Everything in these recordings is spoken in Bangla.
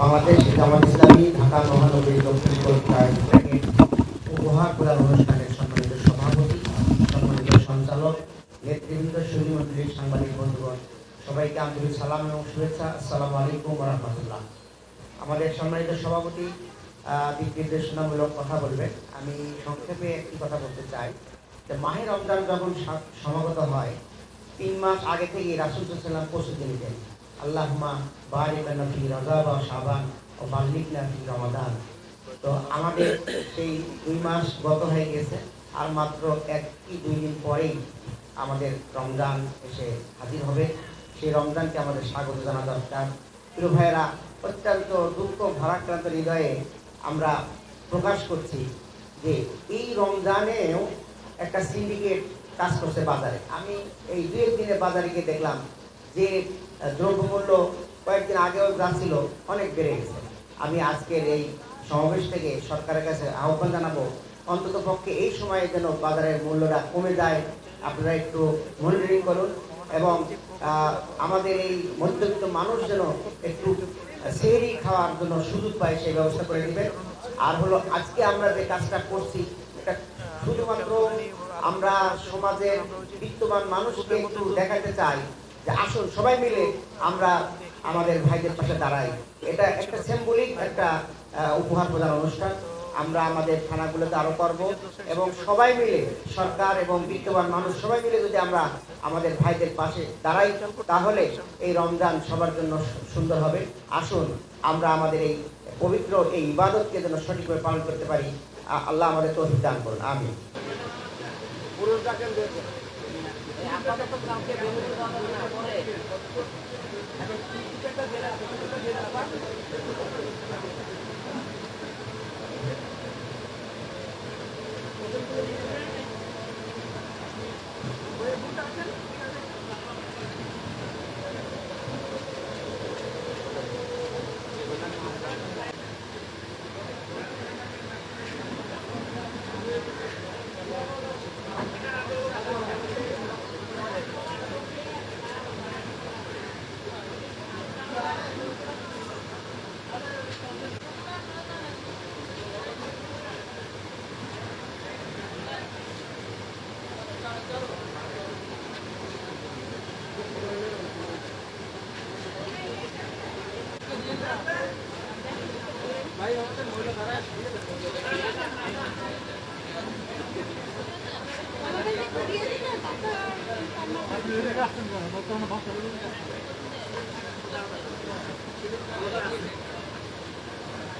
বাংলাদেশ জামাত ইসলামী ঢাকা মহানগরী দক্ষিণ কলকাতা বিভাগের উপহার প্রদান অনুষ্ঠানের সম্মানিত সভাপতি, সম্মানিত সঞ্চালক, নেতৃবৃন্দ সাংবাদিক বন্ধুগণ, সবাইকে আন্তরিক সালাম এবং শুভেচ্ছা। আসসালামু আলাইকুম রহমতুল্লাহ। আমাদের সম্মানিত সভাপতি দিক নির্দেশনামূলক কথা বলবেন। আমি সংক্ষেপে একটি কথা বলতে চাই যে মাহের রমজান যখন সমাগত হয় তিন মাস আগে থেকে রাসুল সাল্লাম প্রস্তুতি নিতেন আল্লাহমা বারিকানা ফি রজব ও শাবান ও বাল্লিকনা ফি রমাদান। তো আমাদের সেই দুই মাস গত হয়ে গেছে, আর মাত্র এক কি দুই দিন পরেই আমাদের রমজান এসে হাজির হবে। সেই রমজানকে আমাদের স্বাগত জানা দরকার। প্রিয় ভাইয়েরা, অত্যন্ত দুঃখ, ভারাক্রান্ত হৃদয়ে আমরা প্রকাশ করছি যে এই রমজানেও একটা সিন্ডিকেট কাজ করছে বাজারে। আমি এই দুই একদিনের বাজারে গিয়ে দেখলাম যে দ্রব্যমূল্য কয়েকদিন আগেও যা ছিল অনেক বেড়ে গেছে। আমি আজকের এই সমাবেশ থেকে সরকারের কাছে আহ্বান জানাব, অন্তত পক্ষে এই সময়ে যেন বাজারের মূল্যটা কমে যায়। আপনারা একটু মনিটরিং করুন এবং আমাদের এই মধ্যবিত্ত মানুষ যেন একটু সেরি খাওয়ার জন্য সুযোগ পায় সেই ব্যবস্থা করে দিবেন। আর হলো আজকে আমরা যে কাজটা করছি, এটা শুধুমাত্র আমরা সমাজের বিত্তবান মানুষকে একটু দেখাতে চাই যে আসুন সবাই মিলে আমরা আমাদের ভাইদের পাশে দাঁড়াই। এটা একটা সিম্বলিক একটা উপহার প্রদান অনুষ্ঠান। আমরা আমাদের থানাগুলোতে আরও করব এবং সবাই মিলে সরকার এবং বিত্তবান মানুষ সবাই মিলে যদি আমরা আমাদের ভাইদের পাশে দাঁড়াই, তাহলে এই রমজান সবার জন্য সুন্দর হবে। আসুন, আমরা আমাদের এই পবিত্র এই ইবাদতকে যেন সঠিকভাবে পালন করতে পারি। আল্লাহ আমাদের তৌফিক দান করুন। আমি পুরুষরা কেন্দ্রের আপাতত কাউকে বেরোতে পারবে না।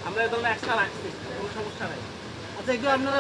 আমরা ধরনের এক্সট্রা রাখছি কোনো সমস্যা নাই। আচ্ছা একটু আপনারা